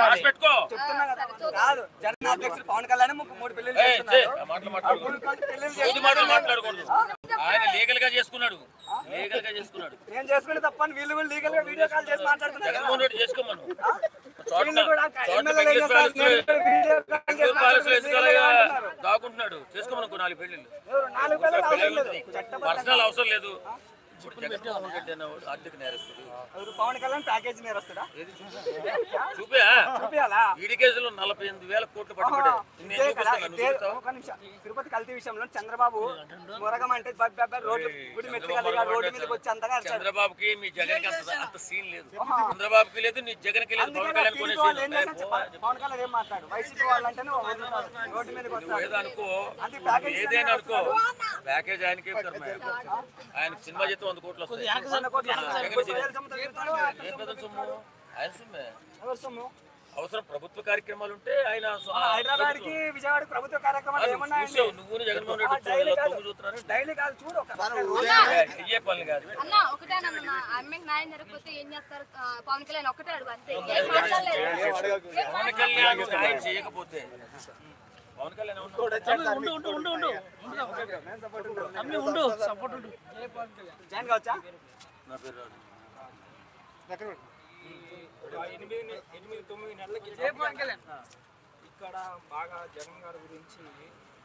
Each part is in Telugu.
ఉండాలి కదా. జగన్ అధ్యక్షుడు పవన్ కళ్యాణ్ ముగ్గురు మూడు మాట్లాడకూడదు. ఆయన లీగల్గా చేసుకున్నాడు. లీగల్గా చేసుకున్నాడు. నేను చేసుకునే తప్పని వీళ్ళు కూడా లీగల్గా వీడియో కాల్ చేసి మాట్లాడుతున్నారు కదా. జగన్మోహన్ రెడ్డి చేసుకోమను. దాక్కుంటున్నాడు? చేసుకోమనుకో నాలుగు. చట్టం పర్సనల్ అవసరం లేదు. ఇప్పుడు జగన్మోహన్ రెడ్డి అన్నవాడు ఆర్థిక నేరస్తుడు. ఎవరు? పవన్ కళ్యాణ్ ప్యాకేజ్ నేరస్తుడా? ఏది చూపా చూపా చూపియాలా ఈడి కేసులో నలభై ఎనిమిది వేల కోట్లు? ఒక నిమిషం. తిరుపతి కల్తీ విషయంలో చంద్రబాబు మురగం అంటే రోడ్డు గుడి మెట్లు కలిగి రోడ్డు మీదకి వచ్చి అంతగా. చంద్రబాబుకి మీ జగన్ అంత సీన్ లేదు. చంద్రబాబుకి లేదు నీ జగన్కి లేదు పవన్ కళ్యాణ్ కొనే పవన్ కళ్యాణ్ ఏం మాట్లాడు? వైసీపీ వాళ్ళంటేనే వదులుతారు. రోడ్డు మీదకి వస్తారు ఏదో అనుకో అది ప్యాకేజ్ ఏదైనా అనుకో. ప్యాకేజ్ ఆయనకే. ఆయన సినిమా చేస్తే వంద కోట్లు వస్తాయి? అవసరం ప్రభుత్వ కార్యక్రమాలు ఉంటే ఆయన సొ- హైదరాబాద్కి విజయవాడ ప్రభుత్వ కార్యక్రమాలు చూసావు నువ్వు జగన్మోహన్ రెడ్డి డైలీ కాదు. డైలీ చూడు అయ్యే పనులు కాదు. అన్న ఒకటేనన్న అమ్మాయికి న్యాయం జరగకపోతే ఏం చేస్తారు? పవన్ కళ్యాణ్ ఒకటే అడుగు అంతే. పవన్ కళ్యాణ్ న్యాయం చేయకపోతే జాయిన్ కావచ్చా? నా పేరు. ఎనిమిది ఎనిమిది తొమ్మిది నెలలకి ఇక్కడ బాగా జగన్ గారి గురించి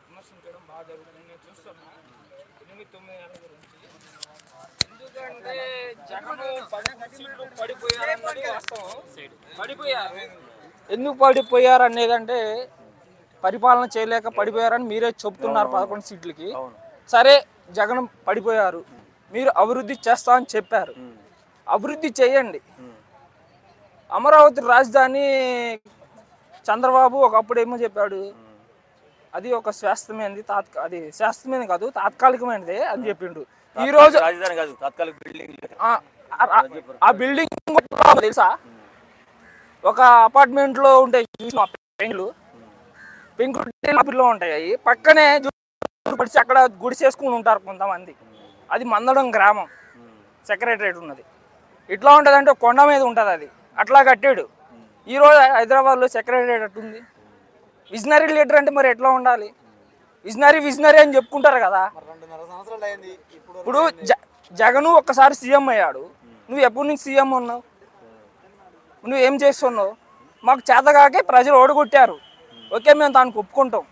విమర్శించడం బాగా జరుగుతుంది. నేను చూస్తున్నా. ఎనిమిది తొమ్మిది నెలల గురించి. ఎందుకంటే జగన్ వాస్తవం. పడిపోయారు. ఎందుకు పడిపోయారు అనేదంటే పరిపాలన చేయలేక పడిపోయారని మీరే చెప్తున్నారు పదకొండు సీట్లకి. సరే జగన్ పడిపోయారు. మీరు అభివృద్ధి చేస్తా అని చెప్పారు. అభివృద్ధి చేయండి. అమరావతి రాజధాని చంద్రబాబు ఒకప్పుడు ఏమో చెప్పాడు అది ఒక శాస్త్రమైనది తాత్కా అది శాస్త్రమైనది కాదు తాత్కాలికమైనదే అని చెప్పిండు. ఈ రోజు రాజధాని కాదు తాత్కాలిక బిల్డింగ్ ఆ- బిల్డింగ్ తెలుసా? ఒక అపార్ట్మెంట్లో ఉంటాయి చూసిన పెంకులు ఉంటాయి. అవి పక్కనే పడిచి అక్కడ గుడి చేసుకుని ఉంటారు కొంతమంది. అది మందడం గ్రామం. సెక్రటరేట్ ఉన్నది. ఇట్లా ఉంటుంది అంటే కొండ మీద ఉంటుంది అది. అట్లా కట్టాడు. ఈరోజు హైదరాబాద్లో సెక్రటరేట్ అట్టుంది విజనరీ లీడర్ అంటే మరి ఎట్లా ఉండాలి? విజనరీ విజనరీ అని చెప్పుకుంటారు కదా. ఇప్పుడు జ జగను ఒక్కసారి సీఎం అయ్యాడు. నువ్వు ఎప్పటి నుంచి సీఎం ఉన్నావు? నువ్వు ఏం చేస్తున్నావు? మాకు చేతగాకే ప్రజలు ఓడగొట్టారు. ఓకే మేము దానికి ఒప్పుకుంటాం.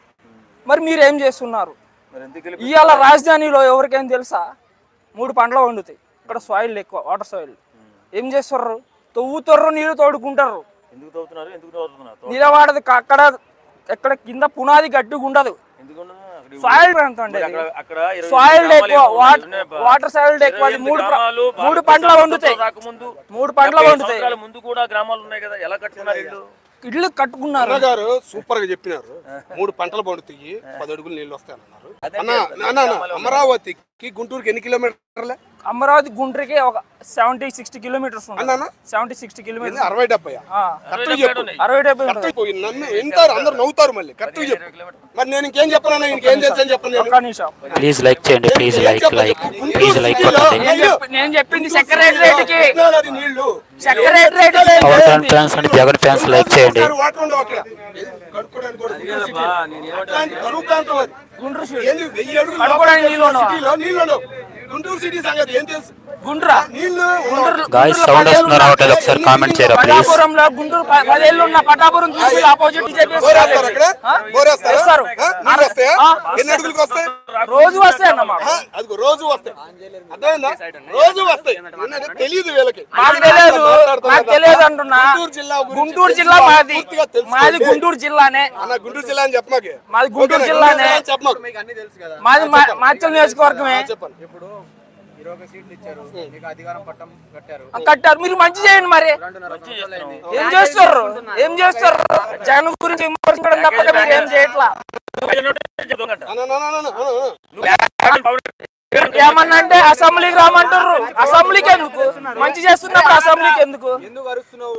మరి మీరు ఏం చేస్తున్నారు? మరి ఎందుకు వెళ్ళి- ఇవాళ రాజధానిలో ఎవరికైనా తెలుసా? మూడు పంటలు వండుతాయి. ఇక్కడ సాయిల్ ఎక్కువ వాటర్ సాయిల్ ఏం చేస్తారు తవ్వుతారు నీళ్ళు తోడుకుంటారు. నిలబడదు అక్కడ ఎక్కడ కింద పునాది గట్టిగా ఉండదు. సాయిల్ ప్రాంతం అండి సాయిల్ ఎక్కువ వాటర్ సాయిల్ ఎక్కువ. మూడు మూడు పంటలు వండుతాయి. మూడు పంటలు డెబ్బై వండుతాయి. ముందు కూడా గ్రామాలు ఉన్నాయి కదా. ఎలా కట్టుకున్నారు ఇల్లు ఇల్లు కట్టుకున్నారు. గారు సూపర్గా చెప్పినారు. మూడు పంటలు పండుతాయి పది అడుగులు నీళ్ళు వస్తాయన్నారు అమరావతికి గుంటూరుకి ఎన్ని కిలోమీటర్లే? అమరావతి గుంటూరుకి ఒక seventy sixty kilometres? Seventy sixty kilometres అరవై డెబ్బై. అరవై డెబ్బై నన్ను వింటారు అందరు నవ్వుతారు మళ్ళీ. కరెక్ట్ చెప్పు. మరి నేను ఇంకేం చెప్పను ఇంకేం చేస్తాను చెప్పను ప్లీజ్ లైక్ చేయండి please like like. Please like నేను చెప్పి- నేను చెప్పింది కి power fans and Jagan fans like చేయండి. కడుక్కోవడానికి నీళ్ళు నీళ్ళు గుంటూరు సిటీ సంగతి ఏం తెలుసు? గుండ్రా? నీళ్ళు గుంటూరు గాయస్ సౌండ్ వస్తుందో రావట్లేదు ఒకసారి కామెంట్ చేయరా ప్లీజ్ పటాపురంలో గుంటూరు ప- పదేళ్ళు ఉన్న పటాపురం తీసుకెళ్ళి ఆపోజిట్ బీజేపీ వస్తాయా? రోజు రోజు వస్తాయి. అర్థమైందా? రోజు వస్తాయి. నిన్నది తెలియదు వీళ్ళకి. మాకు తెలియదు నాకు తెలియదు అంటున్నా. జిల్లా గుంటూరు జిల్లా. మాది. మాది గుంటూరు జిల్లానే. అన్న గుంటూరు జిల్లా అని చెప్పమాకి. మాది గుంటూరు? జిల్లానే. చెప్పమాకు. మాది మా- మాచల్ నియోజకవర్గమే. చెప్పండి. ఇప్పుడు కట్టారు. మీరు మంచి చేయండి మరి. ఏం చేస్తారు? ఏం చేస్తారు? జగన్ గురించి విమర్శించడం తప్ప మీరు ఏం చేయట్లా. ఏమన్నా అంటే అసెంబ్లీకి రామంటారు అసెంబ్లీకి ఎందుకు? మంచి చేస్తున్నప్పుడు అసెంబ్లీకి ఎందుకు? ఎందుకు అరుస్తున్నావు?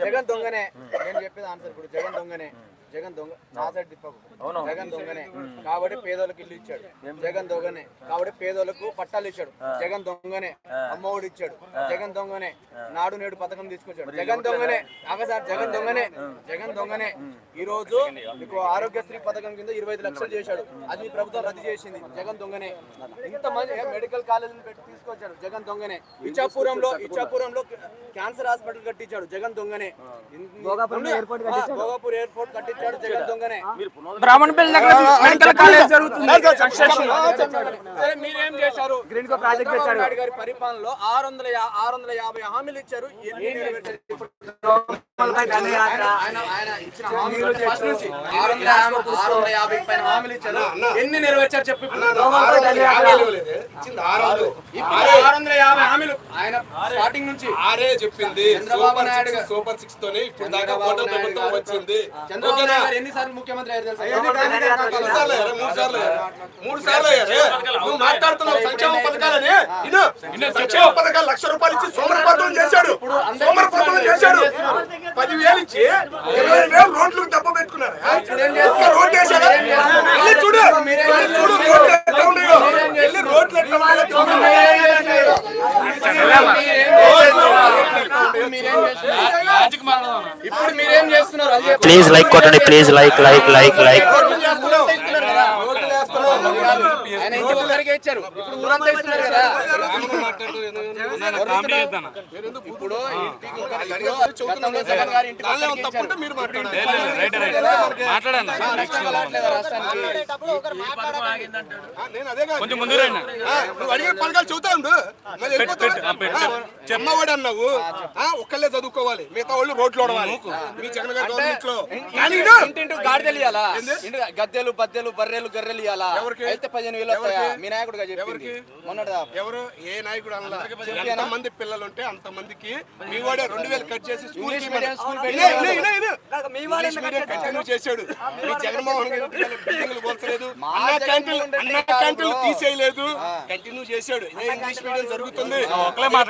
జగన్ దొంగనే. నేను చెప్పేది ఆన్సర్ ఇప్పుడు జగన్ దొంగనే. జగన్ దొంగ నా సైడ్ తిప్పకు జగన్ దొంగనే. కాబట్టి పేదోళ్ళకి ఇల్లు ఇచ్చాడు. జగన్ దొంగనే. కాబట్టి పేదోళ్ళకు పట్టాలు ఇచ్చాడు. జగన్ దొంగనే. అమ్మఒడి ఇచ్చాడు. జగన్ దొంగనే. నాడు నేడు పథకం తీసుకొచ్చాడు. జగన్ దొంగనే. సార్ జగన్ దొంగనే. జగన్ దొంగనే. ఈ రోజు మీకు ఆరోగ్యశ్రీ పథకం కింద ఇరవై ఐదు లక్షలు చేశాడు. అది ప్రభుత్వం రద్దు చేసింది. జగన్ దొంగనే. ఇంతమంది మెడికల్ కాలేజీలు పెట్టి తీసుకొచ్చాడు జగన్ దొంగనే. ఇచ్చాపురంలో ఇచ్చాపురంలో క్యాన్సర్ హాస్పిటల్ కట్టించాడు జగన్ దొంగనే. భోగాపూర్ ఎయిర్పోర్ట్ కట్టించాడు. బ్రాహ్మణపల్లి దగ్గర మెడికల్ కాలేజ్ జరుగుతుంది. కన్స్ట్రక్షన్ సరే మీరేం చేశారు? గ్రీన్ కో ప్రాజెక్ట్ తెచ్చారు నాయుడు గారి పరిపాలనలో ఆరు వందల ఆరు వందల యాభై హామీలు ఇచ్చారు. ఎన్ని నెరవేర్చారు చెప్పి? ఆరు వందల యాభై హామీలు ఆయన స్టార్టింగ్ నుంచి. ఆరే చెప్పింది. చంద్రబాబు సూపర్ నాయుడు సిక్స్ గారు. సూపర్ సిక్స్ తోనే ఇప్పుడు దాకా. వచ్చింది. చంద్రబాబు ఎన్నిసార్లు ముఖ్యమంత్రి అయ్యారు తెలుసా? ఎన్ని సార్లు అయ్యారు? మూడు సార్లు అయ్యారు. మూడు సార్లు అయ్యారు. నువ్వు మాట్లాడుతున్నావు సంక్షేమ పథకాలని ఇను. సంక్షేమ పథకాలు లక్ష రూపాయలు ఇచ్చి సోమరపత్రం చేశాడు. సోమరపత్రం చేశాడు. పదివేలు ఇచ్చి ఇరవై వేలు రోడ్లకు దెబ్బ పెట్టుకున్నారు? రోడ్డు చూడు. చూడు ప్లీజ్ లైక్ కొట్టండి please like like like like ఇచ్చారు. ఇప్పుడు ఊరంతా ఇస్తున్నారు కదా. ఇప్పుడు తప్పుంటే. మీరు మాట్లాడండి నేను అదే కొంచెం ముందు నువ్వు అడిగిన పథకాలు చెబుతా ఉండు అమ్మఒడి అన్నావు ఆ, ఒక్కళ్ళే చదువుకోవాలి మిగతా వాళ్ళు రోడ్లు ఓడవాలి మీ జగన్ గారి గవర్నమెంట్లో కానీ ఇడు. ఇంటింటూ గాడిదలు ఇయ్యాలా ఇంటి గద్దెలు బద్దెలు బర్రెలు గర్రెలు ఇయ్యాలా ఎవరికి? అయితే పదిహేను వేలు వస్తాయా? మీ నాయకుడుగా చెప్పింది ఎవరికి? మొన్నటిదా ఎవరు ఏ నాయకుడు అనలా ఎంత మంది పిల్లలు ఉంటే అంత మందికి మీ వాడే రెండు వేలు కట్ చేసి స్కూల్ కంటిన్యూ చేశాడు. మీ జగన్మోహన్ గారి పిల్లలు బిల్డింగ్లు పోల్చలేదు. అన్నా జగన్మోహన్ క్యాంటీన్లు రెడ్డి అన్నా కాదు క్యాంటీన్లు బ్రో. తీసేయలేదు కంటిన్యూ చేశాడు. ఇదే ఇంగ్లీష్ మీడియం జరుగుతుంది.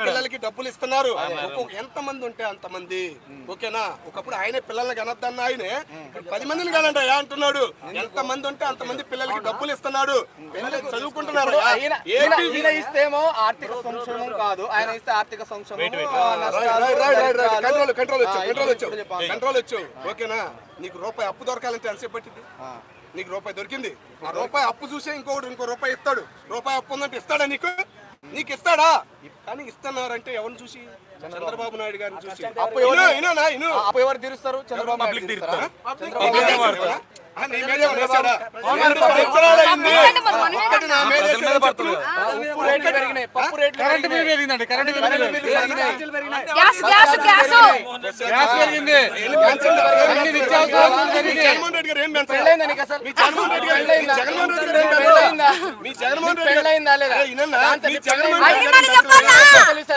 పిల్లలకి డబ్బులు ఇస్తున్నారు. ఎంత మంది ఉంటే అంత మంది ఓకేనా? ఒకప్పుడు ఆయనే పిల్లల్ని కనొద్దన్న ఆయనే. పది మందిని కనండి అంటున్నాడు. ఎంత మంది ఉంటే అంత మంది పిల్లలకి డబ్బులు ఇస్తున్నాడు. పిల్లలు చదువుకుంటున్నారు? ఇస్తేమో ఆర్థిక సంక్షేమం కాదు. ఆయన ఇస్తే ఆర్థిక సంక్షేమం. కంట్రోల్ ఓకేనా? నీకు రూపాయి అప్పు దొరకాలంటే ఎంతసేపు పట్టింది? నీకు రూపాయి దొరికింది? ఆ రూపాయి అప్పు చూసే ఇంకొకటి ఇంకో రూపాయి ఇస్తాడు. రూపాయి అప్పు ఉందంటే ఇస్తాడా నీకు? నీకు ఇస్తాడా? కానీ ఇస్తున్నారంటే ఎవరిని చూసి? చంద్రబాబు నాయుడు గారిని చూసి. అప్పు ఎవరు- తీరుస్తారు? చంద్రబాబు నాయుడు తీరుస్తారా?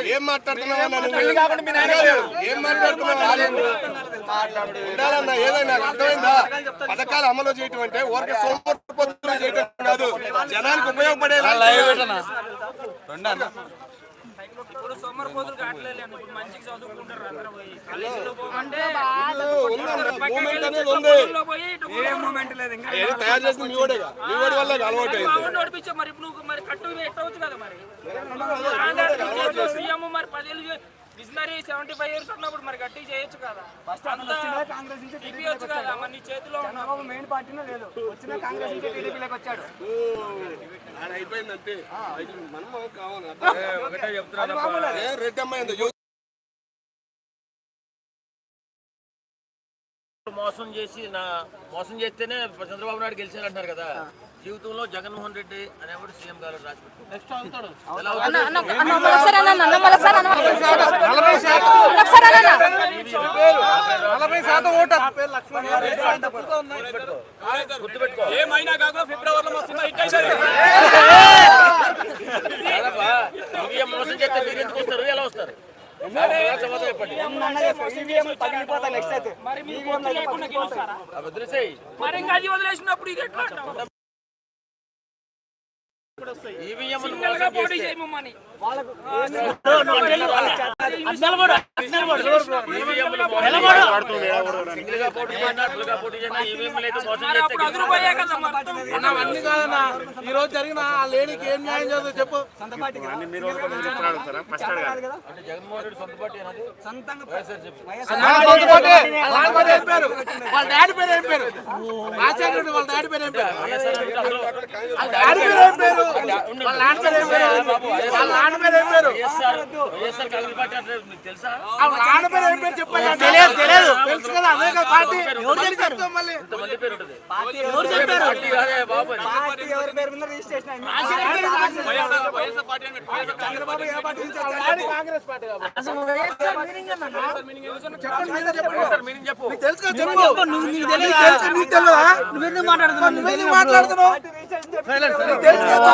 ఏం మాట్లాడుతున్నావు? పెళ్ళి కాకుండా మీ నాయన. ఏం మాట్లాడుతున్నావు? మాట్లాడు. ఉండాలన్నా ఏదైనా అర్థమైందా? పథకాలు అమలు చేయటం అంటే ఊరికే సోమరిపోతులు చేయటం కాదు. జనానికి ఉపయోగపడేలా ఇప్పుడు సమ్మర్ పోతులు కావట్లేదు ఇప్పుడు మంచిగా చదువుకుంటారు అందరూ పోయి. కాలేజీలో పోమంటే తయారు చేసింది మీ ఓడేగా మీ ఓడి వల్ల అలవాటు అయింది. బాగుండి నడిపించా మరి ఇప్పుడు మరి కట్టు పెట్టవచ్చు కదా మరి? సీఎం మరి పదేళ్ళు బిజినరీ సెవెంటీ ఫైవ్ ఇయర్స్ ఉన్నప్పుడు మరి గట్టి చేయొచ్చు కదా? ఇప్పియొచ్చు కదా మరి నీ చేతిలో ఉన్న మెయిన్ పార్టీలో లేదు. వచ్చిన కాంగ్రెస్ నుంచి టీడీపీలోకి వచ్చాడు. ఆడ అయిపోయిందంటే మనం కావాలి. ఒకటే చెప్తున్నా ఏ రెడ్డి అమ్మాయి ఉందో, యో- మోసం చేసి నా మోసం చేస్తేనే చంద్రబాబు నాయుడు గెలిచారు అంటారు కదా జీవితంలో జగన్మోహన్ రెడ్డి అనేవాడు సీఎం గారు ఏమైనా కాకుండా ఫిబ్రవరిలో వస్తుందా ఏం మోసం చేస్తే మీరు ఎందుకు వస్తారు? ఎలా వస్తారు? సమాధానం చెప్పండి. పగిలిపోతా ఈ రోజు జరిగిన ఆ లేడీకి ఏం న్యాయం చేస్తుందో చెప్పు. వాళ్ళ డాడీ పేరు. ఏం పేరు? రాజశేఖర రెడ్డి వాళ్ళ డాడీ పేరు ఏం పేరు? వాళ్ళ డాడీ పేరు ఏం పేరు? వాళ్ళ పేరు ఏం పేరు వాళ్ళ నాన్న పేరు ఏం పేరు పార్టీ తెలుసా? వాళ్ళ నాన్న పేరు ఏం పేరు చెప్పండి. తెలియదు తెలియదు. తెలుసు కదా అదే కదా పార్టీ. ఎవరు చెప్తాం మళ్ళీ పేరు ఉంటుంది పార్టీ కాదే బాబు అని. పార్టీ ఎవరి పేరు మీద రిజిస్ట్రేషన్ అయింది? చంద్రబాబు ఏ పార్టీ నుంచి కాంగ్రెస్ పార్టీ కాబట్టి. అసలు మీనింగ్ ఏందన్నా? చెప్పండి మీరే చెప్పండి. సార్ మీనింగ్ చెప్పు. తెలుసు కదా చెప్పు. నీకు తెలుసా నీకు తెలియదా నువ్వెందుకు మాట్లాడుతున్నావు నువ్వెందుకు మాట్లాడుతున్నావు? పార్టీ తెలుసు కదా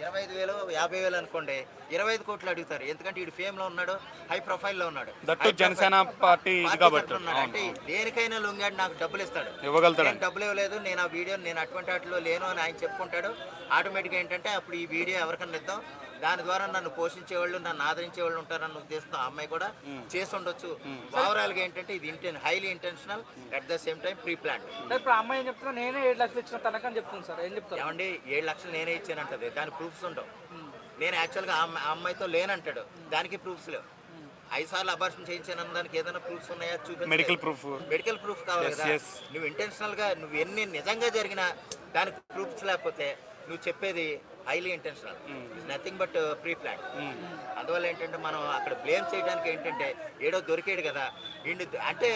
ఇరవై ఐదు వేలు యాభై వేలు అనుకోండి. ఇరవై ఐదు కోట్లు అడుగుతారు. ఎందుకంటే వీడు ఫేమ్లో ఉన్నాడు హై ప్రొఫైల్లో ఉన్నాడు. దట్టు జనసేన పార్టీ కాబట్టి. అంటే దేనికైనా లొంగాడు నాకు డబ్బులు ఇస్తాడు. ఇవ్వగలుగుతాడు. డబ్బులు ఇవ్వలేదు నేను ఆ వీడియో నేను అటువంటి వాటిలో లేను అని ఆయన చెప్పుకుంటాడు. ఆటోమేటిక్గా ఏంటంటే అప్పుడు ఈ వీడియో ఎవరికన్నా ఇద్దాం. దాని ద్వారా నన్ను పోషించేవాళ్ళు నన్ను ఆదరించేవాళ్ళు ఉంటారన్న ఉద్దేశంతో ఆ అమ్మాయి కూడా చేసి ఉండొచ్చు. ఓవరాల్గా ఏంటంటే ఇది ఇంటెన్ highly intentional at the same time pre plan ఇప్పుడు ఆ అమ్మాయి ఏం చెప్తున్నా నేనే ఏడు లక్షలు ఇచ్చిన తనకని చెప్తుంది సార్. ఏం చెప్తారు? ఏమండి ఏడు లక్షలు నేనే ఇచ్చానంటది. దాని ప్రూఫ్స్ ఉండవు. నేను యాక్చువల్గా ఆ అమ్మాయి- ఆ అమ్మాయితో లేనంటాడు. దానికి ప్రూఫ్స్ లేవు. ఐదు సార్లు అబార్షన్ చేయించాను దానికి ఏదైనా ప్రూఫ్స్ ఉన్నాయా చూపించు మెడికల్ ప్రూఫ్ మెడికల్ ప్రూఫ్ కావాలి కదా. నువ్వు ఇంటెన్షనల్గా నువ్వు ఎన్ని నిజంగా జరిగినా దానికి ప్రూఫ్స్ లేకపోతే నువ్వు చెప్పేది highly intentional nothing but pre plan అందువల్ల ఏంటంటే మనం అక్కడ బ్లేమ్ చేయడానికి ఏంటంటే ఏడో దొరికాడు కదా అంటే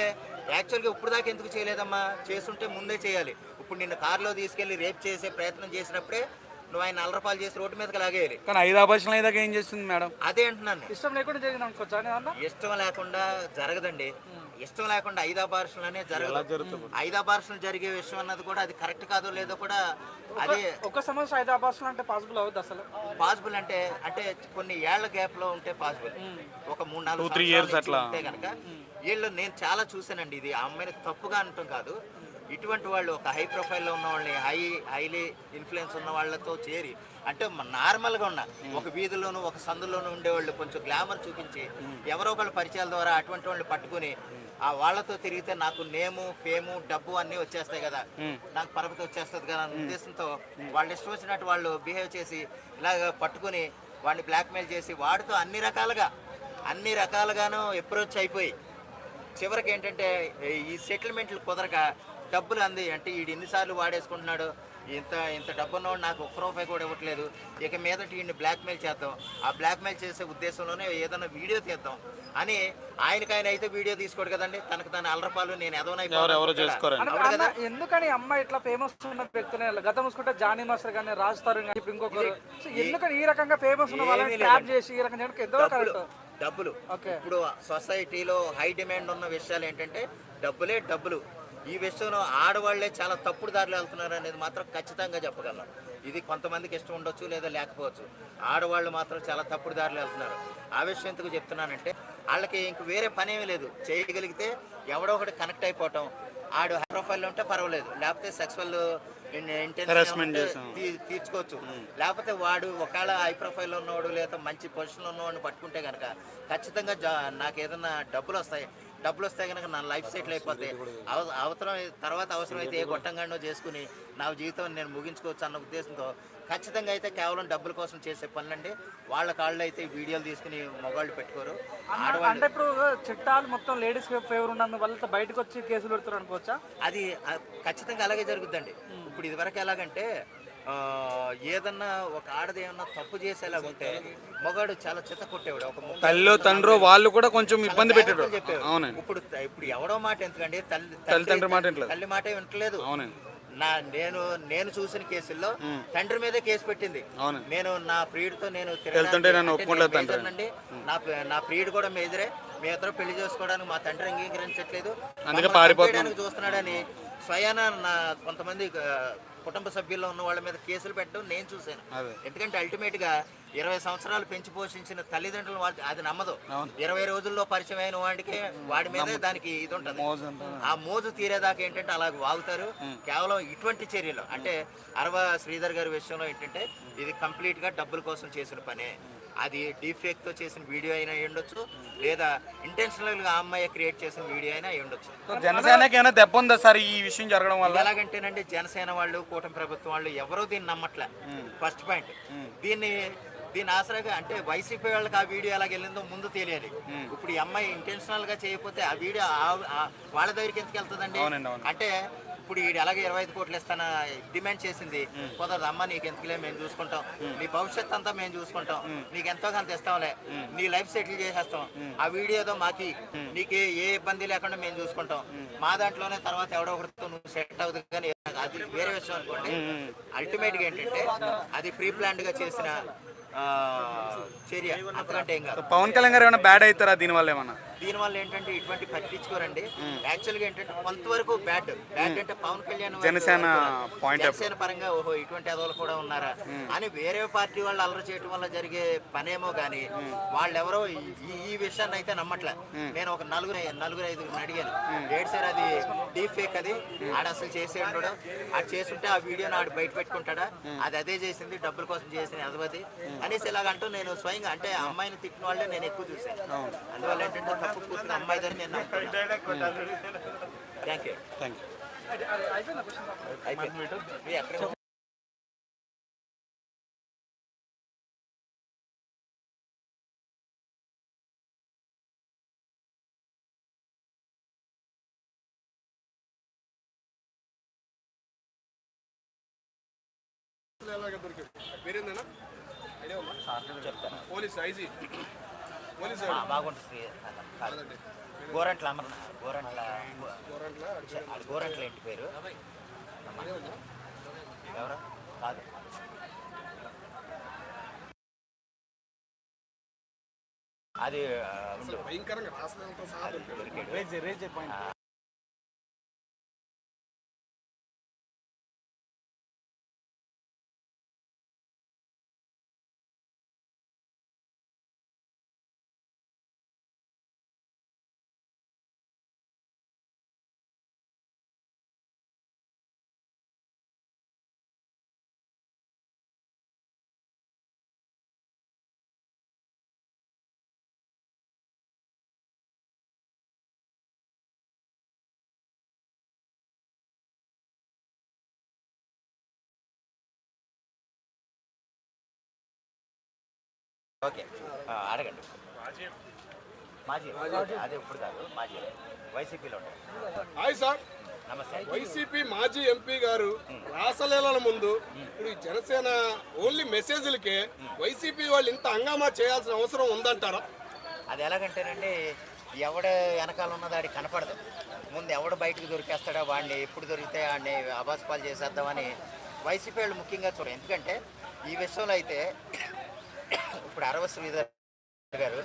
యాక్చువల్గా ఇప్పుడు దాకా ఎందుకు చేయలేదమ్మా? చేసుంటే ముందే చేయాలి. ఇప్పుడు నిన్ను కారులో తీసుకెళ్ళి రేప్ చేసే ప్రయత్నం చేసినప్పుడే నువ్వు ఆయన అల్లరపాలు చేసి రోడ్డు మీదకి లాగేయాలి. కానీ అయ్యాక ఏం చేస్తుంది మేడం? అదే అంటున్నాను నేను. ఇష్టం లేకుండా జరిగింది అనుకోవచ్చా? ఇష్టం లేకుండా జరగదండి. ఇష్టం లేకుండా ఐదు అనేది జరగదు. ఐదు అబార్షన్లు జరిగే విషయం అన్నది కూడా అది కరెక్ట్ కాదో లేదో కూడా అదే ఒక సంవత్సరం ఐదు అబార్సులు అంటే పాసిబుల్ అవుద్ది అసలు? పాసిబుల్ అంటే అంటే కొన్ని ఏళ్ళ గ్యాప్లో ఉంటే పాసిబుల్. ఒక మూడు నాలుగు years నుంచి అట్లా. ఉంటే కనుక వీళ్ళు నేను చాలా చూసానండి ఇది. ఆ అమ్మాయిని తప్పుగా అనటం కాదు. ఇటువంటి వాళ్ళు ఒక హై ప్రొఫైల్లో ఉన్న వాళ్ళని హై హైలీ ఇన్ఫ్లుయెన్స్ ఉన్న వాళ్ళతో చేరి అంటే నార్మల్గా ఉన్న ఒక వీధిలోను ఒక సందులోను ఉండేవాళ్ళు కొంచెం గ్లామర్ చూపించి ఎవరో ఒకళ్ళ పరిచయాల ద్వారా అటువంటి వాళ్ళు పట్టుకుని ఆ వాళ్ళతో తిరిగితే నాకు నేము ఫేము డబ్బు అన్నీ వచ్చేస్తాయి కదా. నాకు పరపతి వచ్చేస్తుంది కదా అన్న ఉద్దేశంతో వాళ్ళు ఇష్టం వచ్చినట్టు వాళ్ళు బిహేవ్ చేసి ఇలాగ పట్టుకుని వాడిని బ్లాక్మెయిల్ చేసి వాడితో అన్ని రకాలుగా అన్ని రకాలుగాను అప్రోచ్ అయిపోయి చివరికి ఏంటంటే ఈ సెటిల్మెంట్లు కుదరక డబ్బులు అంది. అంటే వీడు ఎన్నిసార్లు వాడేసుకుంటున్నాడు? ఇంత ఇంత డబ్బు ఉన్నవాడు నాకు ఒక్క రూపాయి కూడా ఇవ్వట్లేదు. ఇక మీదట వీడిని బ్లాక్మెయిల్ చేద్దాం. ఆ బ్లాక్మెయిల్ చేసే ఉద్దేశంలోనే ఏదైనా వీడియో తీద్దాం. అని ఆయనకి ఆయన అయితే వీడియో తీసుకోడు కదండి. తనకు తన అలరపాలు నేను ఎవరు ఎవరు చేసుకోరండి. అంటే అన్న, ఎందుకని అమ్మాయి ఇట్లా ఫేమస్ ఉన్న వ్యక్తులు గతం చూసుకుంటే జానీ మాస్టర్ కానీ రాజ్ తరుణ్ కానీ ఇంకొకరు? ఎందుకని ఈ రకంగా ఫేమస్ ఉన్న వాళ్ళని ట్యాప్. చేసి ఈ రకంగా ఎంతో డబ్బులు. ఇప్పుడు సొసైటీలో హై డిమాండ్ ఉన్న విషయాలు ఏంటంటే డబ్బులే డబ్బులు. ఈ విషయంలో ఆడవాళ్ళే చాలా తప్పుడు దారిలో వెళ్తున్నారు అనేది మాత్రం ఖచ్చితంగా చెప్పగలం ఇది కొంతమందికి ఇష్టం ఉండొచ్చు లేదా లేకపోవచ్చు. ఆడవాళ్ళు మాత్రం చాలా తప్పుడు దారిలో వెళ్తున్నారు. ఆ విషయం ఎందుకు చెప్తున్నానంటే వాళ్ళకి ఇంక వేరే పని ఏమీ లేదు. చేయగలిగితే ఎవడో ఒకటి కనెక్ట్ అయిపోవటం. ఆడు హై ప్రొఫైల్లో ఉంటే పర్వాలేదు. లేకపోతే సెక్సువల్. తీర్చుకోవచ్చు. లేకపోతే వాడు ఒకవేళ హై ప్రొఫైల్లో ఉన్నవాడు లేదా మంచి పొజిషన్లో ఉన్నవాడిని పట్టుకుంటే కనుక ఖచ్చితంగా నాకు ఏదన్నా డబ్బులు వస్తాయి. డబ్బులు వస్తే కనుక నా లైఫ్ సెటిల్ అయిపోతే అవ- అవసరం తర్వాత అవసరమైతే ఏ గొట్టంగానో చేసుకుని నా జీవితం నేను ముగించుకోవచ్చు అన్న ఉద్దేశంతో ఖచ్చితంగా అయితే కేవలం డబ్బుల కోసం చేసే పనులండి. వాళ్ళ కాళ్ళు అయితే వీడియోలు తీసుకుని మొగాళ్ళు పెట్టుకోరు. ఆడవాళ్ళు అంటే ఇప్పుడు చిట్టాలు మొత్తం లేడీస్ ఫేవర్ ఉన్నందు వల్ల బయటకు వచ్చి కేసులు పెడతారు అనుకోవచ్చా? అది ఖచ్చితంగా అలాగే జరుగుద్దండి. ఇప్పుడు ఇదివరకు ఎలాగంటే ఏదన్నా ఒక ఆడది ఏమన్నా తప్పు చేసేలాగా ఉంటే మగాడు చాలా చిత్త కొట్టేవాడు. ఒక తల్లి తండ్రి వాళ్ళు కూడా కొంచెం ఇబ్బంది పెట్టాడు ఇప్పుడు ఇప్పుడు ఎవడో మాట ఎందుకండి తల్లి తల్లిదండ్రుల మాట వింటలేదు. తల్లి మాట వింటలేదు. అవునండి. నా నేను నేను చూసిన కేసుల్లో తండ్రి మీదే కేసు పెట్టింది. నేను నా ప్రియుడితో నేను. అండి నా నా ప్రియుడు కూడా మేజరే. మీ ఇద్దరు పెళ్ళి చేసుకోవడానికి మా తండ్రి అంగీకరించట్లేదు. చూస్తున్నాడని స్వయాన నా కొంతమంది కుటుంబ సభ్యుల్లో ఉన్న వాళ్ళ మీద కేసులు పెట్టడం నేను చూశాను. ఎందుకంటే అల్టిమేట్గా ఇరవై సంవత్సరాలు పెంచి పోషించిన తల్లిదండ్రులు వాళ్ళ- అది నమ్మదు. ఇరవై రోజుల్లో పరిచయం అయిన వాడికి వాడి మీద దానికి ఇది ఉంటుంది. ఆ మోజు తీరేదాకా ఏంటంటే అలా వాగుతారు. కేవలం ఇటువంటి చర్యలు. అంటే అరవ శ్రీధర్ గారి విషయంలో ఏంటంటే ఇది కంప్లీట్గా డబ్బుల కోసం చేసిన పనే. అది డీఫేక్తో చేసిన వీడియో అయినా అయి ఉండొచ్చు. లేదా ఇంటెన్షనల్గా ఆ అమ్మాయి క్రియేట్ చేసిన వీడియో అయినా అయి ఉండొచ్చు. జనసేనకి ఏమైనా దెబ్బ ఉందా సార్ ఈ విషయం జరగడం వల్ల? ఎలాగంటేనండి జనసేన వాళ్ళు కూటమి ప్రభుత్వం వాళ్ళు ఎవరూ దీన్ని నమ్మట్లే. ఫస్ట్ పాయింట్ దీన్ని దీని ఆసరాగా అంటే వైసీపీ వాళ్ళకి ఆ వీడియో ఎలాగ వెళ్ళిందో ముందు తెలియాలి. ఇప్పుడు ఈ అమ్మాయి ఇంటెన్షనల్గా చేయకపోతే ఆ వీడియో వాళ్ళ దగ్గరికి ఎందుకు వెళ్తుందండి. అంటే ఇప్పుడు ఈ అలాగే ఇరవై ఐదు కోట్లు ఇస్తాన డిమాండ్ చేసింది. కుదరదు అమ్మ నీకు ఎందుకులే మేము చూసుకుంటాం. నీ భవిష్యత్ అంతా మేము చూసుకుంటాం. నీకు ఎంతో కొంత ఇస్తాంలే నీ లైఫ్ సెటిల్ చేసేస్తాం. ఆ వీడియోతో మాకి నీకు ఏ- ఏ ఇబ్బంది లేకుండా మేము చూసుకుంటాం. మా దాంట్లోనే తర్వాత ఎవడో ఒకరితో నువ్వు సెట్ అవుతుంది కానీ అది వేరే విషయం అనుకోండి. అల్టిమేట్గా ఏంటంటే అది ప్రీ ప్లాన్డ్గా చేసిన ఆ, చర్య. అంతకంటే ఏం కాదు. పవన్ కళ్యాణ్ గారు ఏమైనా బ్యాడ్ అవుతారా దీనివల్ల ఏమన్నా? దీనివల్ల ఏంటంటే ఇటువంటి పట్టించుకోరండి. యాక్చువల్గా ఏంటంటే కొంతవరకు బ్యాడ్ బ్యాడ్ అంటే పవన్ కళ్యాణ్ జనసేన జనసేన పరంగా ఓహో ఇటువంటి అదవులు కూడా ఉన్నారా? అని వేరే పార్టీ వాళ్ళు అల్లరి చేయడం వల్ల జరిగే పనేమో గానీ వాళ్ళెవరో ఈ- విషయాన్ని అయితే నమ్మట్లే. నేను ఒక నలుగురు నలుగురు ఐదుగురు అడిగాను. ఏడు సార్ అది డీప్ ఫేక్ అది. ఆడ అసలు చేసే ఉండడు ఆడు చేస్తుంటే ఆ వీడియోని ఆడు బయట పెట్టుకుంటాడా? అది అదే చేసింది డబ్బుల కోసం చేసిన అదవది అనేసి ఇలాగంటూ నేను స్వయంగా అంటే అమ్మాయిని తిట్టిన వాళ్ళే నేను ఎక్కువ చూశాను. అందువల్ల ఏంటంటే తప్పు పూర్తిగా అమ్మాయిదని నేను థ్యాంక్ యూ థ్యాంక్ యూ అయిపోయింది మీరు ఎక్కడ పేరేందన్నా పోలీస్ ఐజీ బాగుంటుంది. గోరంట్ల అమర గోరంట్ల అది గోరంట్ల ఇంటి పేరు. ఎవరు? కాదు. అది. భయంకరంగా ఓకే. అడగండి. మాజీ. అదే ఇప్పుడు కాదు మాజీ. వైసీపీలో హాయ్ సార్. నమస్తే. వైసీపీ మాజీ ఎంపీ గారు రాసలీలల ముందు ఇప్పుడు ఈ జనసేన ఓన్లీ మెసేజ్లకే వైసీపీ వాళ్ళు ఇంత హంగామా చేయాల్సిన అవసరం ఉందంటారా? అది ఎలాగంటేనండి ఎవడ వెనకాల ఉన్నది ఆడికి కనపడదు. ముందు ఎవడు బయటకు దొరికేస్తాడో వాడిని ఎప్పుడు దొరికితే వాడిని అబాస్పాలు చేసేద్దామని వైసీపీ వాళ్ళు ముఖ్యంగా చూడరు. ఎందుకంటే ఈ విషయంలో అయితే ఇప్పుడు అరవ శ్రీధర్ గారు